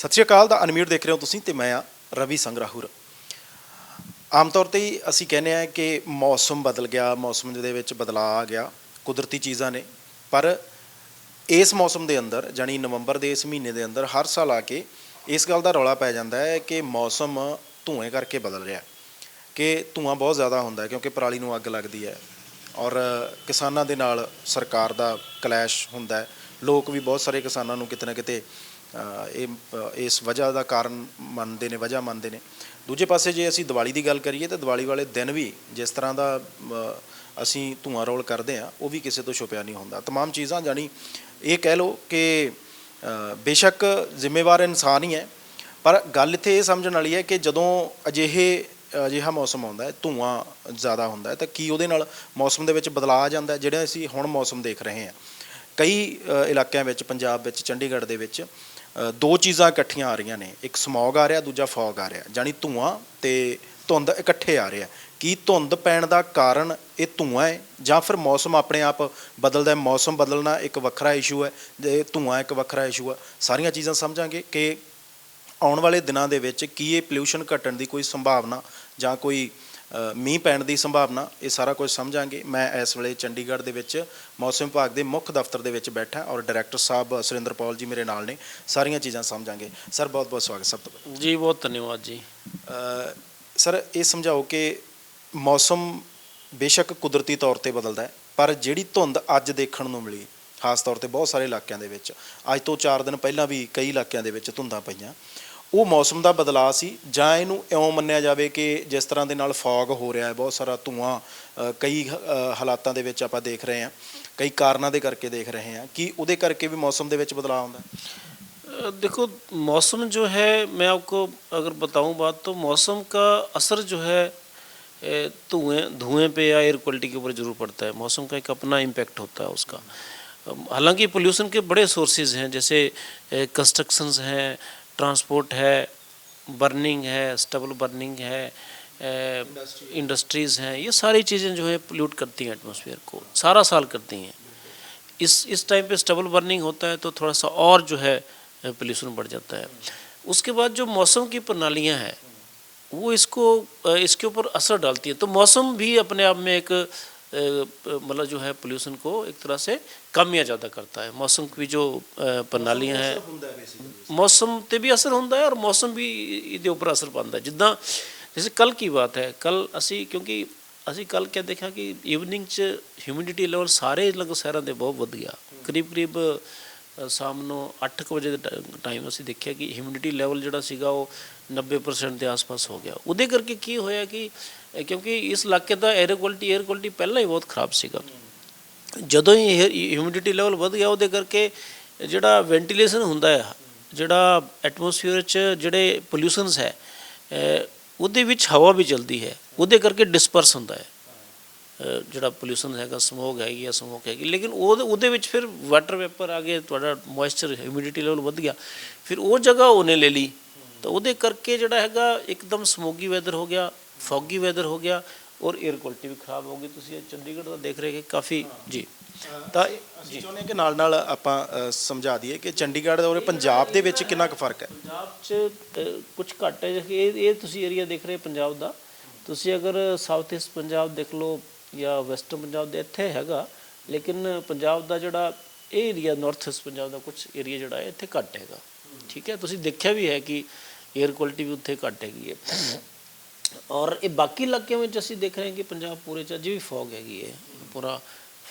ਸਤਿ ਸ਼੍ਰੀ ਅਕਾਲ ਦਾ ਅਨਮਿਊਟ ਦੇਖ ਰਹੇ ਹੋ ਤੁਸੀਂ ਤੇ ਮੈਂ ਆ ਰਵੀ ਸੰਗਰਾਹੁਰ। ਆਮ ਤੌਰ ਤੇ ਅਸੀਂ ਕਹਿੰਦੇ ਆ ਕਿ ਮੌਸਮ ਬਦਲ ਗਿਆ, ਮੌਸਮ ਦੇ ਵਿੱਚ ਬਦਲਾਅ ਆ ਗਿਆ, ਕੁਦਰਤੀ ਚੀਜ਼ਾਂ ਨੇ। ਪਰ ਇਸ ਮੌਸਮ ਦੇ ਅੰਦਰ ਜਾਨੀ ਨਵੰਬਰ ਦੇ ਇਸ ਮਹੀਨੇ ਦੇ ਅੰਦਰ ਹਰ ਸਾਲ ਆ ਕੇ ਇਸ ਗੱਲ ਦਾ ਰੌਲਾ ਪੈ ਜਾਂਦਾ ਹੈ ਕਿ ਮੌਸਮ ਧੂਏ ਕਰਕੇ ਬਦਲ ਰਿਹਾ ਕਿ ਧੂਆਂ ਬਹੁਤ ਜ਼ਿਆਦਾ ਹੁੰਦਾ ਕਿਉਂਕਿ ਪਰਾਲੀ ਨੂੰ ਅੱਗ ਲੱਗਦੀ ਹੈ ਔਰ ਕਿਸਾਨਾਂ ਦੇ ਨਾਲ ਸਰਕਾਰ ਦਾ ਕਲੈਸ਼ ਹੁੰਦਾ ਲੋਕ ਵੀ ਬਹੁਤ ਸਾਰੇ ਕਿਸਾਨਾਂ ਨੂੰ ਕਿਤੇ ਨਾ ਕਿਤੇ ਇਹ ਅ, ਇਸ ਵਜ੍ਹਾ ਦਾ ਕਾਰਨ ਮੰਨਦੇ ਨੇ ਵਜ੍ਹਾ ਮੰਨਦੇ ਨੇ ਦੂਜੇ ਪਾਸੇ ਜੇ ਅਸੀਂ ਦੀਵਾਲੀ ਦੀ ਗੱਲ ਕਰੀਏ ਤਾਂ ਦੀਵਾਲੀ ਵਾਲੇ ਦਿਨ ਵੀ ਜਿਸ ਤਰ੍ਹਾਂ ਦਾ ਅ, ਅਸੀਂ ਧੂਆਂ ਰੋਲ ਕਰਦੇ ਆ ਉਹ ਵੀ ਕਿਸੇ ਤੋਂ ਛੁਪਿਆ ਨਹੀਂ ਹੁੰਦਾ तमाम ਚੀਜ਼ਾਂ ਜਾਨੀ ਇਹ ਕਹਿ ਲਓ ਕਿ ਅ, ਬੇਸ਼ੱਕ ਜ਼ਿੰਮੇਵਾਰ ਇਨਸਾਨ ਹੀ ਹੈ ਪਰ ਗੱਲ ਇੱਥੇ ਇਹ ਸਮਝਣ ਵਾਲੀ ਹੈ ਕਿ ਜਦੋਂ ਅਜਿਹੇ ਅਜਿਹਾ ਮੌਸਮ ਆਉਂਦਾ ਹੈ ਧੂਆਂ ਜ਼ਿਆਦਾ ਹੁੰਦਾ ਹੈ ਤਾਂ ਕੀ ਉਹਦੇ ਨਾਲ ਮੌਸਮ ਦੇ ਵਿੱਚ ਬਦਲਾਅ ਆ ਜਾਂਦਾ ਹੈ ਜਿਹੜਾ ਅਸੀਂ ਹੁਣ ਮੌਸਮ ਦੇਖ ਰਹੇ ਹਾਂ ਕਈ ਅ, ਇਲਾਕਿਆਂ ਵਿੱਚ ਪੰਜਾਬ ਵਿੱਚ ਚੰਡੀਗੜ੍ਹ ਦੇ ਵਿੱਚ ਅ, ਦੋ ਚੀਜ਼ਾਂ ਇਕੱਠੀਆਂ ਆ ਰਹੀਆਂ ਨੇ। ਇੱਕ ਸਮੌਗ ਆ ਰਿਹਾ, ਦੂਜਾ ਫੌਗ ਆ ਰਿਹਾ। ਜਾਨੀ ਧੂਆਂ ਤੇ ਧੁੰਦ ਇਕੱਠੇ ਆ ਰਿਹਾ ਕੀ ਧੁੰਦ ਪੈਣ ਦਾ ਕਾਰਨ ਇਹ ਧੂਆਂ ਹੈ ਜਾਂ ਫਿਰ ਮੌਸਮ ਆਪਣੇ ਆਪ ਬਦਲਦਾ ਹੈ ਮੌਸਮ ਬਦਲਣਾ ਇੱਕ ਵੱਖਰਾ ਇਸ਼ੂ ਹੈ ਤੇ ਧੂਆਂ ਇੱਕ ਵੱਖਰਾ ਇਸ਼ੂ ਆ। ਸਾਰੀਆਂ ਚੀਜ਼ਾਂ ਸਮਝਾਂਗੇ ਕਿ ਆਉਣ ਵਾਲੇ ਦਿਨਾਂ ਦੇ ਵਿੱਚ ਕੀ ਇਹ ਪੋਲਿਊਸ਼ਨ ਘਟਣ ਦੀ ਕੋਈ ਸੰਭਾਵਨਾ ਜਾਂ ਕੋਈ ਮੀਂਹ ਪੈਣ ਦੀ ਸੰਭਾਵਨਾ ਇਹ ਸਾਰਾ ਕੁਝ ਸਮਝਾਂਗੇ। ਮੈਂ ਇਸ ਵੇਲੇ ਚੰਡੀਗੜ੍ਹ ਦੇ ਵਿੱਚ ਮੌਸਮ ਵਿਭਾਗ ਦੇ ਮੁੱਖ ਦਫ਼ਤਰ ਦੇ ਵਿੱਚ ਬੈਠਾ ਔਰ ਡਾਇਰੈਕਟਰ ਸਾਹਿਬ ਸੁਰਿੰਦਰਪਾਲ ਜੀ ਮੇਰੇ ਨਾਲ ਨੇ। ਸਾਰੀਆਂ ਚੀਜ਼ਾਂ ਸਮਝਾਂਗੇ। ਸਰ ਬਹੁਤ ਬਹੁਤ ਸਵਾਗਤ ਸਭ ਤੋਂ। ਜੀ ਬਹੁਤ ਧੰਨਵਾਦ ਜੀ। ਸਰ ਇਹ ਸਮਝਾਓ ਕਿ ਮੌਸਮ ਬੇਸ਼ੱਕ ਕੁਦਰਤੀ ਤੌਰ ਤੇ ਬਦਲਦਾ ਹੈ ਪਰ ਜਿਹੜੀ ਧੁੰਦ ਅੱਜ ਦੇਖਣ ਨੂੰ ਮਿਲੀ ਖਾਸ ਤੌਰ ਤੇ ਬਹੁਤ ਸਾਰੇ ਇਲਾਕਿਆਂ ਦੇ ਵਿੱਚ ਅੱਜ ਤੋਂ 4 ਦਿਨ ਪਹਿਲਾਂ ਵੀ ਕਈ ਇਲਾਕਿਆਂ ਦੇ ਵਿੱਚ ਧੁੰਦਾਂ ਪਈਆਂ। ਉਹ ਮੌਸਮ ਦਾ ਬਦਲਾਅ ਸੀ ਜਾਂ ਇਹਨੂੰ ਇਉਂ ਮੰਨਿਆ ਜਾਵੇ ਕਿ ਜਿਸ ਤਰ੍ਹਾਂ ਦੇ ਨਾਲ ਫੌਗ ਹੋ ਰਿਹਾ ਹੈ ਬਹੁਤ ਸਾਰਾ ਧੂਆਂ ਅ, ਕਈ ਅ, ਹਾਲਾਤਾਂ ਦੇ ਵਿੱਚ ਆਪਾਂ ਦੇਖ ਰਹੇ ਹਾਂ ਕਈ ਕਾਰਨਾਂ ਦੇ ਕਰਕੇ ਦੇਖ ਰਹੇ ਹਾਂ ਕਿ ਉਹਦੇ ਕਰਕੇ ਵੀ ਮੌਸਮ ਦੇ ਵਿੱਚ ਬਦਲਾਅ ਆਉਂਦਾ ਹੈ? अ, देखो मौसम जो है मैं आपको अगर बताऊं बात तो मौसम का असर जो है ए, धुएं धुएं पे या एयर क्वालिटी के ऊपर जरूर पड़ता है मौसम का एक अपना इम्पैक्ट होता है उसका अम, हालांकि पोल्यूशन के बड़े सोर्सेज हैं जैसे कंस्ट्रक्शंस हैं ट्रांसपोर्ट है, बर्निंग है, स्टबल बर्निंग है इंडस्ट्रीज़ हैं, ये सारी चीज़ें जो है पोल्यूट करती हैं एटमॉस्फेयर को, सारा साल करती हैं। इस इस टाइम पे स्टबल बर्निंग होता है तो थोड़ा सा और जो है पोल्यूशन बढ़ जाता है। उसके बाद जो मौसम की प्रणालियाँ हैं, वो इसको इसके ऊपर असर डालती है। तो मौसम भी अपने आप में एक मतलब जो है पोल्यूशन को एक तरह से कम या ज़्यादा करता है मौसम की जो अ, प्रणालियां हैं ਮੌਸਮ ਤੇ ਵੀ ਅਸਰ ਹੁੰਦਾ ਹੈ ਔਰ ਮੌਸਮ ਵੀ ਇਹਦੇ ਉੱਪਰ ਅਸਰ ਪਾਉਂਦਾ ਹੈ ਜਿੱਦਾਂ ਜੈਸੇ ਕੱਲ ਕੀ ਬਾਤ ਹੈ ਕੱਲ ਅਸੀਂ ਕਿਉਂਕਿ ਅਸੀਂ ਕੱਲ ਕਿਆ ਦੇਖਿਆ ਕਿ ਈਵਨਿੰਗ 'ਚ ਹਿਊਮਿਡਿਟੀ ਲੈਵਲ ਸਾਰੇ ਲਗ ਸ਼ਹਿਰਾਂ ਦੇ ਬਹੁਤ ਵਧ ਗਿਆ ਕਰੀਬ ਕਰੀਬ ਅ, ਸ਼ਾਮ ਨੂੰ 8 ਕੁ ਵਜੇ ਦੇ ਟਾਈਮ ਅਸੀਂ ਦੇਖਿਆ ਕਿ ਹਿਊਮਿਡਿਟੀ ਲੈਵਲ ਜਿਹੜਾ ਸੀਗਾ ਉਹ 90% ਦੇ ਆਸ-ਪਾਸ ਹੋ ਗਿਆ। ਉਹਦੇ ਕਰਕੇ ਕੀ ਹੋਇਆ ਕਿ ਕਿਉਂਕਿ ਇਸ ਇਲਾਕੇ ਦਾ 에ਅਰ ਕੁਆਲਿਟੀ 에ਅਰ ਕੁਆਲਿਟੀ ਪਹਿਲਾਂ ਹੀ ਬਹੁਤ ਖਰਾਬ ਸੀਗਾ। ਜਦੋਂ ਹੀ ਹਿਊਮਿਡਿਟੀ ਲੈਵਲ ਵਧ ਗਿਆ, ਉਹਦੇ ਕਰਕੇ ਜਿਹੜਾ ਵੈਂਟੀਲੇਸ਼ਨ ਹੁੰਦਾ ਹੈ ਜਿਹੜਾ ਐਟਮੋਸਫੀਅਰ 'ਚ ਜਿਹੜੇ ਪੋਲਿਊਸ਼ਨਸ ਹੈ ਉਹਦੇ ਵਿੱਚ ਹਵਾ ਵੀ ਚਲਦੀ ਹੈ। ਉਹਦੇ ਕਰਕੇ ਡਿਸਪਰਸ ਹੁੰਦਾ ਹੈ। ਜਿਹੜਾ ਪੋਲਿਊਸ਼ਨ ਹੈਗਾ ਸਮੋਗ ਹੈਗੀ ਆ ਸਮੋਕ ਹੈਗੀ। ਲੇਕਿਨ ਉਹ ਉਹਦੇ ਵਿੱਚ ਫਿਰ ਵਾਟਰ ਵੈਪਰ ਆ ਗਏ, ਤੁਹਾਡਾ ਮੋਇਸਚਰ ਹਿਊਮਿਡਿਟੀ ਲੈਵਲ ਵਧ ਗਿਆ। ਫਿਰ ਉਹ ਜਗ੍ਹਾ ਉਹਨੇ ਲੈ ਲਈ। ਤਾਂ ਉਹਦੇ ਕਰਕੇ ਜਿਹੜਾ ਹੈਗਾ ਇੱਕਦਮ ਸਮੋਗੀ ਵੈਦਰ ਹੋ ਗਿਆ ਫੌਗੀ ਵੈਦਰ ਹੋ ਗਿਆ ਔਰ 에ਅਰ ਕੁਆਲਿਟੀ ਵੀ ਖਰਾਬ ਹੋ ਗਈ। ਤੁਸੀਂ ਇਹ ਚੰਡੀਗੜ੍ਹ ਦਾ ਦੇਖ ਰਹੇ ਕਿ ਕਾਫੀ ਜੀ। ਤਾਂ ਅਸੀਂ ਚਾਹੁੰਦੇ ਕਿ ਨਾਲ ਨਾਲ ਆਪਾਂ ਸਮਝਾ ਦਈਏ ਕਿ ਚੰਡੀਗੜ੍ਹ ਔਰ ਪੰਜਾਬ ਦੇ ਵਿੱਚ ਕਿੰਨਾ ਕੁ ਫ਼ਰਕ ਹੈ? ਪੰਜਾਬ 'ਚ ਕੁਝ ਘੱਟ ਹੈ। ਇਹ ਇਹ ਤੁਸੀਂ ਏਰੀਆ ਦੇਖ ਰਹੇ ਪੰਜਾਬ ਦਾ। ਤੁਸੀਂ ਅਗਰ ਸਾਊਥ ਈਸਟ ਪੰਜਾਬ ਦੇਖ ਲਓ ਜਾਂ ਵੈਸਟਰਨ ਪੰਜਾਬ ਦੇ ਇੱਥੇ ਹੈਗਾ। ਲੇਕਿਨ ਪੰਜਾਬ ਦਾ ਜਿਹੜਾ ਇਹ ਏਰੀਆ ਨਾਰਥ ਈਸਟ ਪੰਜਾਬ ਦਾ ਕੁਝ ਏਰੀਆ ਜਿਹੜਾ ਹੈ ਇੱਥੇ ਘੱਟ ਹੈਗਾ। ਠੀਕ ਹੈ? ਤੁਸੀਂ ਦੇਖਿਆ ਵੀ ਹੈ ਕਿ 에ਅਰ ਕੁਆਲਿਟੀ ਵੀ ਉੱਥੇ ਘੱਟ ਹੈਗੀ ਹੈ। ਔਰ ਇਹ ਬਾਕੀ ਇਲਾਕਿਆਂ ਵਿੱਚ ਅਸੀਂ ਦੇਖ ਰਹੇ ਹਾਂ ਕਿ ਪੰਜਾਬ ਪੂਰੇ ਚ ਅਜੇ ਵੀ ਫੌਗ ਹੈਗੀ ਹੈ। ਪੂਰਾ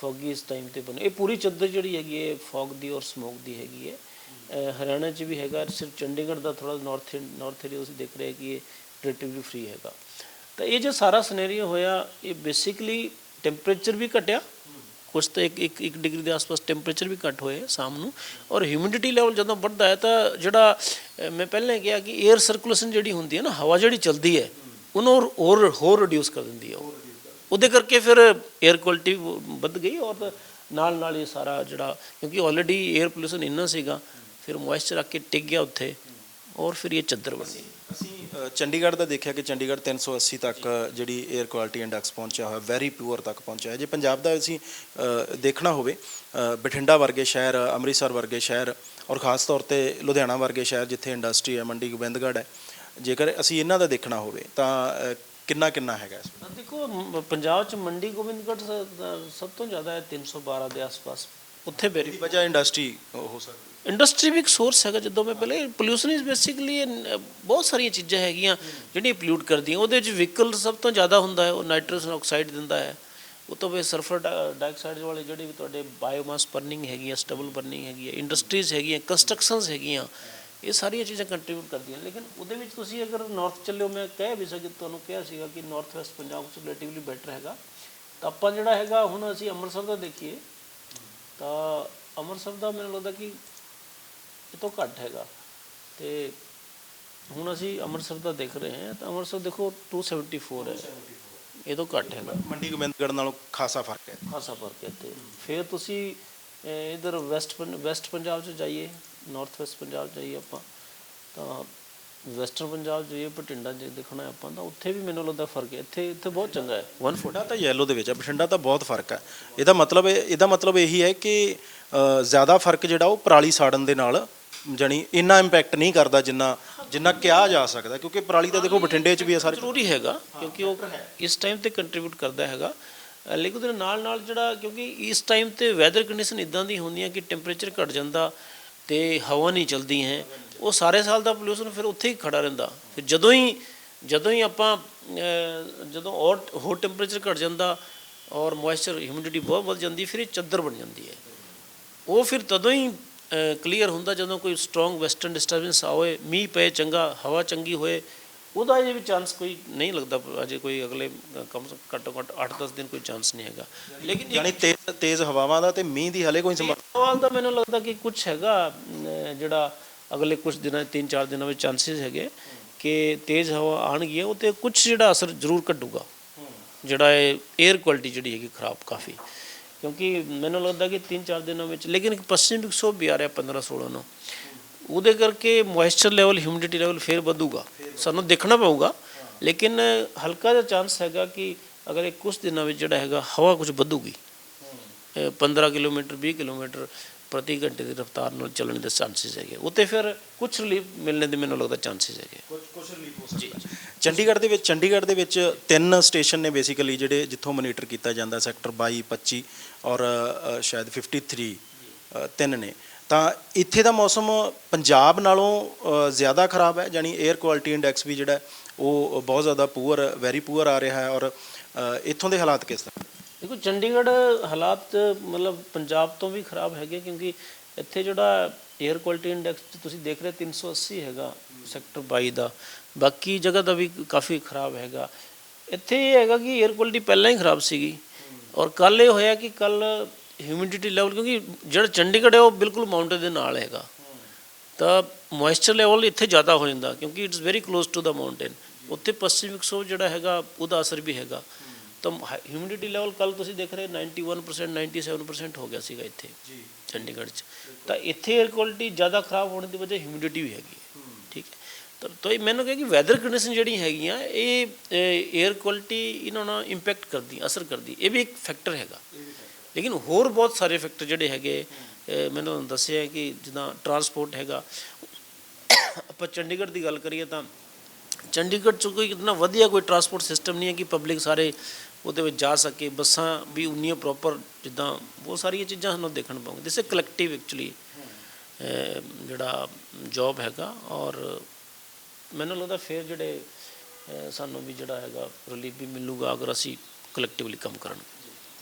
ਫੌਗੀ ਇਸ ਟਾਈਮ ਤੇ ਬਣੇ ਇਹ ਪੂਰੀ ਚੱਦਰ ਜਿਹੜੀ ਹੈਗੀ ਹੈ ਫੌਗ ਦੀ ਔਰ ਸਮੋਕ ਦੀ ਹੈਗੀ ਹੈ। ਅਹ ਹਰਿਆਣਾ ਚ ਵੀ ਹੈਗਾ, ਸਿਰਫ ਚੰਡੀਗੜ੍ਹ ਦਾ ਥੋੜਾ ਨਾਰਥ ਨਾਰਥ ਏਰੀਆ ਅਸੀਂ ਦੇਖ ਰਹੇ ਕਿ ਇਹ ਰਿਲੇਟਿਵਲੀ ਫ੍ਰੀ ਹੈਗਾ। ਤਾਂ ਇਹ ਜੋ ਸਾਰਾ ਸਿਨੈਰੀਓ ਹੋਇਆ, ਇਹ ਬੇਸਿਕਲੀ ਟੈਂਪਰੇਚਰ ਵੀ ਘਟਿਆ ਕੁਝ ਤਾਂ 1 1 ਡਿਗਰੀ ਦੇ ਆਸ-ਪਾਸ ਟੈਂਪਰੇਚਰ ਵੀ ਘਟ ਹੋਏ ਸ਼ਾਮ ਨੂੰ। ਔਰ ਹਿਊਮਿਡਿਟੀ ਲੈਵਲ ਜਦੋਂ ਵੱਧਦਾ ਹੈ ਤਾਂ ਜਿਹੜਾ ਮੈਂ ਪਹਿਲਾਂ ਕਿਹਾ ਕਿ 에ਅਰ ਸਰਕੂਲੇਸ਼ਨ ਜਿਹੜੀ ਹੁੰਦੀ ਹੈ ਨਾ, ਹਵਾ ਜਿਹੜੀ ਚੱਲਦੀ ਹੈ, ਉਹਨੂੰ ਹੋਰ ਹੋਰ ਰਿਡਿਊਸ ਕਰ ਦਿੰਦੀ ਹੈ ਉਹਦੇ ਕਰਕੇ ਫਿਰ 에ਅਰ ਕੁਆਲਿਟੀ ਵੱਧ ਗਈ ਔਰ ਨਾਲ ਨਾਲ ਇਹ ਸਾਰਾ ਜਿਹੜਾ, ਕਿਉਂਕਿ ਆਲਰੇਡੀ 에ਅਰ ਪੋਲੂਸ਼ਨ ਇੰਨਾ ਸੀਗਾ, ਫਿਰ ਮੋਇਸਚਰ ਆ ਕੇ ਟਿਕ ਗਿਆ ਉੱਥੇ, ਔਰ ਫਿਰ ਇਹ ਚੱਦਰ ਬਣ ਗਈ। ਚੰਡੀਗੜ੍ਹ ਦਾ ਦੇਖਿਆ ਕਿ ਚੰਡੀਗੜ੍ਹ 380 ਤੱਕ ਜਿਹੜੀ 에ਅਰ ਕੁਆਲਿਟੀ ਇੰਡੈਕਸ ਪਹੁੰਚਿਆ ਹੋਇਆ ਵੈਰੀ ਪਿਓਰ ਤੱਕ ਪਹੁੰਚਿਆ ਜੇ ਪੰਜਾਬ ਦਾ ਅਸੀਂ ਦੇਖਣਾ ਹੋਵੇ ਬਠਿੰਡਾ ਵਰਗੇ ਸ਼ਹਿਰ, ਅੰਮ੍ਰਿਤਸਰ ਵਰਗੇ ਸ਼ਹਿਰ ਔਰ ਖਾਸ ਤੌਰ ਤੇ ਲੁਧਿਆਣਾ ਵਰਗੇ ਸ਼ਹਿਰ ਜਿੱਥੇ ਇੰਡਸਟਰੀ ਹੈ, ਮੰਡੀ ਗੋਬਿੰਦਗੜ੍ਹ ਹੈ, ਜੇਕਰ ਅਸੀਂ ਇਹਨਾਂ ਦਾ ਦੇਖਣਾ ਹੋਵੇ ਤਾਂ ਕਿੰਨਾ ਕਿੰਨਾ ਹੈਗਾ ਇਸ ਦੇਖੋ ਪੰਜਾਬ ਚ ਮੰਡੀ ਗੋਬਿੰਦਗੜ੍ਹ ਸਭ ਤੋਂ ਜ਼ਿਆਦਾ ਹੈ 312 ਦੇ ਆਸ-ਪਾਸ। ਉੱਥੇ ਇਹਦੀ ਵਜ੍ਹਾ ਇੰਡਸਟਰੀ ਹੋ ਸਕਦੀ ਇੰਡਸਟਰੀ ਵੀ ਇੱਕ ਸੋਰਸ ਹੈਗਾ ਜਦੋਂ ਮੈਂ ਪਹਿਲੇ ਪੋਲਿਊਸ਼ਨ ਇਜ਼ ਬੇਸਿਕਲੀ ਬਹੁਤ ਸਾਰੀਆਂ ਚੀਜ਼ਾਂ ਹੈਗੀਆਂ ਜਿਹੜੀਆਂ ਪੋਲਿਊਟ ਕਰਦੀਆਂ। ਉਹਦੇ ਵਿੱਚ ਵਹੀਕਲ ਸਭ ਤੋਂ ਜ਼ਿਆਦਾ ਹੁੰਦਾ ਹੈ ਉਹ ਨਾਈਟ੍ਰਸ ਆਕਸਾਈਡ ਦਿੰਦਾ ਹੈ। ਉਹ ਤੋਂ ਬਾਅਦ ਸਲਫਰ ਡਾਈਆਕਸਾਈਡ ਵਾਲੇ ਜਿਹੜੇ ਵੀ ਤੁਹਾਡੇ ਬਾਇਓਮਾਸ ਬਰਨਿੰਗ ਹੈਗੀ ਹੈ ਸਟੇਬਲ ਬਰਨਿੰਗ ਹੈਗੀ ਹੈ ਇੰਡਸਟਰੀਜ਼ ਹੈਗੀਆਂ ਕੰਸਟਰਕਸ਼ਨਸ ਹੈਗੀਆਂ ਇਹ ਸਾਰੀਆਂ ਚੀਜ਼ਾਂ ਕੰਟਰੀਬਿਊਟ ਕਰਦੀਆਂ ਲੇਕਿਨ ਉਹਦੇ ਵਿੱਚ ਤੁਸੀਂ ਅਗਰ ਨਾਰਥ ਚੱਲਿਓ ਮੈਂ ਕਹਿ ਵੀ ਸਕੀ ਤੁਹਾਨੂੰ ਕਿਹਾ ਸੀਗਾ ਕਿ ਨਾਰਥ ਵੈਸਟ ਪੰਜਾਬ ਚ ਰਿਲੇਟਿਵਲੀ ਬੈਟਰ ਹੈਗਾ। ਤਾਂ ਆਪਾਂ ਜਿਹੜਾ ਹੈਗਾ ਹੁਣ ਅਸੀਂ ਅੰਮ੍ਰਿਤਸਰ ਦਾ ਦੇਖੀਏ ਤਾਂ ਅੰਮ੍ਰਿਤਸਰ ਦਾ ਮੈਨੂੰ ਲੱਗਦਾ ਕਿ ਇਹ ਤੋਂ ਘੱਟ ਹੈਗਾ। ਤੇ ਹੁਣ ਅਸੀਂ ਅੰਮ੍ਰਿਤਸਰ ਦਾ ਦੇਖ ਰਹੇ ਹਾਂ ਤਾਂ ਅੰਮ੍ਰਿਤਸਰ ਦੇਖੋ 274 ਹੈ। ਇਹ ਤੋਂ ਘੱਟ ਹੈਗਾ। ਮੰਡੀ ਗੋਬਿੰਦਗੜ੍ਹ ਨਾਲੋਂ ਖਾਸਾ ਫ਼ਰਕ ਹੈ। ਖਾਸਾ ਫ਼ਰਕ ਹੈ ਤੇ ਫਿਰ ਤੁਸੀਂ ਇੱਧਰ ਵੈਸਟ ਵੈਸਟ ਪੰਜਾਬ ਚ ਜਾਈਏ ਨਾਰਥ ਵੈਸਟ ਪੰਜਾਬ ਜਾਈਏ ਆਪਾਂ ਤਾਂ ਵੈਸਟਰਨ ਪੰਜਾਬ ਜਾਈਏ ਬਠਿੰਡਾ ਜੇ ਦੇਖਣਾ ਆਪਾਂ ਤਾਂ ਉੱਥੇ ਵੀ ਮੈਨੂੰ ਲੱਗਦਾ ਫ਼ਰਕ ਹੈ। ਇੱਥੇ ਇੱਥੇ ਬਹੁਤ ਚੰਗਾ ਹੈ। 1 ਫੁੱਟ ਬਠਿੰਡਾ ਤਾਂ ਯੈਲੋ ਦੇ ਵਿੱਚ ਹੈ। ਬਠਿੰਡਾ ਤਾਂ ਬਹੁਤ ਫ਼ਰਕ ਹੈ। ਇਹਦਾ ਮਤਲਬ ਇਹ- ਇਹਦਾ ਮਤਲਬ ਇਹੀ ਹੈ ਕਿ ਅ, ਜ਼ਿਆਦਾ ਫ਼ਰਕ ਜਿਹੜਾ ਉਹ ਪਰਾਲੀ ਸਾੜਨ ਦੇ ਨਾਲ ਜਾਣੀ ਇੰਨਾ ਇੰਪੈਕਟ ਨਹੀਂ ਕਰਦਾ ਜਿੰਨਾ ਜਿੰਨਾ ਕਿਹਾ ਜਾ ਸਕਦਾ। ਕਿਉਂਕਿ ਪਰਾਲੀ ਤਾਂ ਦੇਖੋ ਬਠਿੰਡੇ 'ਚ ਵੀ ਹੈ ਸਾਰੇ ਜ਼ਰੂਰੀ ਹੈਗਾ ਕਿਉਂਕਿ ਉਹ ਇਸ ਟਾਈਮ ਤੇ ਕੰਟਰੀਬਿਊਟ ਕਰਦਾ ਹੈਗਾ। ਅ, ਲੇਕਿਨ ਉਹਦੇ ਨਾਲ ਨਾਲ ਜਿਹੜਾ ਕਿਉਂਕਿ ਇਸ ਟਾਈਮ ਤੇ ਵੈਦਰ ਕੰਡੀਸ਼ਨ ਇਦਾਂ ਦੀ ਹੁੰਦੀਆਂ ਕਿ ਟੈਂਪਰੇਚਰ ਘਟ ਜਾਂਦਾ ਤੇ ਹਵਾ ਨਹੀਂ ਚਲਦੀ ਹੈ। ਉਹ ਸਾਰੇ ਸਾਲ ਦਾ ਪੋਲੂਸ਼ਨ ਫਿਰ ਉੱਥੇ ਹੀ ਖੜਾ ਰਹਿੰਦਾ। ਫਿਰ ਜਦੋਂ ਹੀ ਜਦੋਂ ਹੀ ਆਪਾਂ ਜਦੋਂ ਔਰ ਹੋਰ ਟੈਂਪਰੇਚਰ ਘਟ ਜਾਂਦਾ ਔਰ ਮੋਇਸਚਰ ਹਿਊਮਿਡਿਟੀ ਬਹੁਤ ਵੱਧ ਜਾਂਦੀ ਫਿਰ ਇਹ ਚੱਦਰ ਬਣ ਜਾਂਦੀ ਹੈ। ਉਹ ਫਿਰ ਤਦੋਂ ਹੀ ਕਲੀਅਰ ਹੁੰਦਾ ਜਦੋਂ ਕੋਈ ਸਟਰੋਂਗ ਵੈਸਟਰਨ ਡਿਸਟਰਬੈਂਸ ਆਵੇ ਮੀਂਹ ਪਏ ਚੰਗਾ ਹਵਾ ਚੰਗੀ ਹੋਏ ਉਹਦਾ ਅਜੇ ਵੀ ਚਾਂਸ ਕੋਈ ਨਹੀਂ ਲੱਗਦਾ। ਅਜੇ ਕੋਈ ਅਗਲੇ ਕਮ ਘੱਟੋ ਘੱਟ 8-10 ਦਿਨ ਕੋਈ ਚਾਂਸ ਨਹੀਂ ਹੈਗਾ। ਲੇਕਿਨ ਜਾਣੀ ਤੇਜ਼ ਤੇਜ਼ ਹਵਾਵਾਂ ਦਾ ਤੇ ਮੀਂਹ ਦੀ ਹਲੇ ਕੋਈ ਸੰਭਾਵਨਾ ਤਾਂ ਮੈਨੂੰ ਲੱਗਦਾ ਕਿ ਕੁਝ ਹੈਗਾ ਜਿਹੜਾ ਅਗਲੇ ਕੁਝ ਦਿਨਾਂ 3-4 ਦਿਨਾਂ ਵਿੱਚ ਚਾਂਸਸ ਹੈਗੇ ਕਿ ਤੇਜ਼ ਹਵਾ ਆਣਗੀਆਂ ਉਹ ਤੇ ਕੁਝ ਜਿਹੜਾ ਅਸਰ ਜ਼ਰੂਰ ਕੱਢੂਗਾ। ਜਿਹੜਾ ਇਹ 에ਅਰ ਕੁਆਲਿਟੀ ਜਿਹੜੀ ਹੈਗੀ ਖਰਾਬ ਕਾਫੀ। ਕਿਉਂਕਿ ਮੈਨੂੰ ਲੱਗਦਾ ਕਿ 3-4 ਦਿਨਾਂ ਵਿੱਚ, ਲੇਕਿਨ ਇੱਕ ਪੱਛਮੀ ਵਿਕਸੋਭ ਵੀ ਆ ਰਿਹਾ 15-16 ਨੂੰ। ਉਹਦੇ ਕਰਕੇ ਮੋਇਸਚਰ ਲੈਵਲ ਹਿਊਮਿਡਿਟੀ ਲੈਵਲ ਫੇਰ ਵਧੂਗਾ। ਸਾਨੂੰ ਦੇਖਣਾ ਪਊਗਾ। ਲੇਕਿਨ ਹਲਕਾ ਜਿਹਾ ਚਾਂਸ ਹੈਗਾ ਕਿ ਅਗਰ ਇਹ ਕੁਝ ਦਿਨਾਂ ਵਿੱਚ ਜਿਹੜਾ ਹੈਗਾ ਹਵਾ ਕੁਝ ਵਧੂਗੀ। ਅਹ 15 ਕਿਲੋਮੀਟਰ 20 ਕਿਲੋਮੀਟਰ ਪ੍ਰਤੀ ਘੰਟੇ ਦੀ ਰਫ਼ਤਾਰ ਨਾਲ ਚੱਲਣ ਦੇ ਚਾਂਸਸ ਹੈਗੇ। ਉੱਤੇ ਫਿਰ ਕੁਝ ਰਿਲੀਫ ਮਿਲਣ ਦੇ ਮੈਨੂੰ ਲੱਗਦਾ ਚਾਂਸਸ ਹੈਗੇ। ਕੁਝ ਕੁਝ ਰਿਲੀਫ ਹੋ ਸਕਦਾ। ਚੰਡੀਗੜ੍ਹ ਦੇ ਵਿੱਚ ਚੰਡੀਗੜ੍ਹ ਦੇ ਵਿੱਚ ਤਿੰਨ ਸਟੇਸ਼ਨ ਨੇ ਬੇਸਿਕਲੀ ਜਿਹੜੇ ਜਿੱਥੋਂ ਮੋਨੀਟਰ ਕੀਤਾ ਜਾਂਦਾ ਸੈਕਟਰ 22 25 ਔਰ ਸ਼ਾਇਦ 53 ਅ, ਤਿੰਨ ਨੇ। ਤਾਂ ਇੱਥੇ ਦਾ ਮੌਸਮ ਪੰਜਾਬ ਨਾਲੋਂ ਜ਼ਿਆਦਾ ਖਰਾਬ ਹੈ ਯਾਨੀ 에ਅਰ ਕੁਆਲਿਟੀ ਇੰਡੈਕਸ ਵੀ ਜਿਹੜਾ ਉਹ ਬਹੁਤ ਜ਼ਿਆਦਾ ਪੂਅਰ ਵੈਰੀ ਪੂਅਰ ਆ ਰਿਹਾ ਹੈ ਔਰ ਇੱਥੋਂ ਦੇ ਹਾਲਾਤ ਕਿਸ ਤਰ੍ਹਾਂ? ਦੇਖੋ, ਚੰਡੀਗੜ੍ਹ ਹਾਲਾਤ ਮਤਲਬ ਪੰਜਾਬ ਤੋਂ ਵੀ ਖਰਾਬ ਹੈਗੇ ਕਿਉਂਕਿ ਇੱਥੇ ਜਿਹੜਾ 에ਅਰ ਕੁਆਲਿਟੀ ਇੰਡੈਕਸ ਤੁਸੀਂ ਦੇਖ ਰਹੇ 380 ਹੈਗਾ ਸੈਕਟਰ 22 ਦਾ। ਬਾਕੀ ਜਗ੍ਹਾ ਦਾ ਵੀ ਕਾਫੀ ਖਰਾਬ ਹੈਗਾ। ਇੱਥੇ ਇਹ ਹੈਗਾ ਕਿ 에ਅਰ ਕੁਆਲਿਟੀ ਪਹਿਲਾਂ ਹੀ ਖਰਾਬ ਸੀਗੀ। ਔਰ ਕੱਲ ਇਹ ਹੋਇਆ ਕਿ ਕੱਲ ਹਿਊਮਿਡਿਟੀ ਲੈਵਲ ਕਿਉਂਕਿ ਜਿਹੜਾ ਚੰਡੀਗੜ੍ਹ ਹੈ, ਉਹ ਬਿਲਕੁਲ ਮਾਊਂਟੇਨ ਦੇ ਨਾਲ ਹੈਗਾ। ਤਾਂ ਮੋਇਸਚਰ ਲੈਵਲ ਇੱਥੇ ਜ਼ਿਆਦਾ ਹੋ ਜਾਂਦਾ ਕਿਉਂਕਿ it's very close to the mountain ਉੱਥੇ ਪੱਛਮੀ ਵਿਕਸੋਵ ਜਿਹੜਾ ਹੈਗਾ, ਉਹਦਾ ਅਸਰ ਵੀ ਹੈਗਾ। ਤਾਂ ਹਿਊਮਿਡਿਟੀ ਲੈਵਲ ਕੱਲ ਤੁਸੀਂ ਦੇਖ ਰਹੇ 91% 97% ਹੋ ਗਿਆ ਸੀਗਾ ਇੱਥੇ ਜੀ। ਚੰਡੀਗੜ੍ਹ 'ਚ। ਤਾਂ ਇੱਥੇ 에ਅਰ ਕੁਆਲਿਟੀ ਜ਼ਿਆਦਾ ਖਰਾਬ ਹੋਣ ਦੀ ਵਜ੍ਹਾ ਹਿਊਮਿਡਿਟੀ ਵੀ ਹੈਗੀ ਠੀਕ ਹੈ। ਤਾਂ ਤਾਂ ਇਹ ਮੈਨੂੰ ਕਹੇ ਕਿ ਵੈਦਰ ਕੰਡੀਸ਼ਨ ਜਿਹੜੀਆਂ ਹੈਗੀਆਂ ਇਹ 에ਅਰ ਕੁਆਲਿਟੀ ਇਹਨਾਂ ਨਾਲ ਇੰਪੈਕਟ ਕਰਦੀ ਅਸਰ ਕਰਦੀ। ਇਹ ਵੀ ਇੱਕ ਫੈਕਟਰ ਹੈਗਾ। ਲੇਕਿਨ ਹੋਰ ਬਹੁਤ ਸਾਰੇ ਫੈਕਟਰ ਜਿਹੜੇ ਹੈਗੇ ਮੈਨੂੰ ਦੱਸਿਆ ਕਿ ਜਿੱਦਾਂ ਟਰਾਂਸਪੋਰਟ ਹੈਗਾ। ਆਪਾਂ ਚੰਡੀਗੜ੍ਹ ਦੀ ਗੱਲ ਕਰੀਏ ਤਾਂ ਚੰਡੀਗੜ੍ਹ 'ਚ ਕੋਈ ਇਤਨਾ ਵਧੀਆ ਕੋਈ ਟਰਾਂਸਪੋਰਟ ਸਿਸਟਮ ਨਹੀਂ ਹੈ ਕਿ ਪਬਲਿਕ ਸਾਰੇ ਉਹਦੇ ਵਿੱਚ ਜਾ ਸਕੇ, ਬੱਸਾਂ ਵੀ ਉਨੀਆਂ ਪ੍ਰੋਪਰ ਜਿੱਦਾਂ ਬਹੁਤ ਸਾਰੀਆਂ ਚੀਜ਼ਾਂ ਸਾਨੂੰ ਦੇਖਣ ਪਾਉਂਗੇ ਦਿਸ ਇਜ਼ ਕਲੈਕਟਿਵ ਐਕਚੁਅਲੀ ਜਿਹੜਾ ਜੌਬ ਹੈਗਾ ਔਰ ਮੈਨੂੰ ਲੱਗਦਾ ਫਿਰ ਜਿਹੜੇ ਸਾਨੂੰ ਵੀ ਜਿਹੜਾ ਹੈਗਾ ਰਿਲੀਫ ਵੀ ਮਿਲੂਗਾ ਅਗਰ ਅਸੀਂ ਕਲੈਕਟਿਵਲੀ ਕੰਮ ਕਰਾਂਗੇ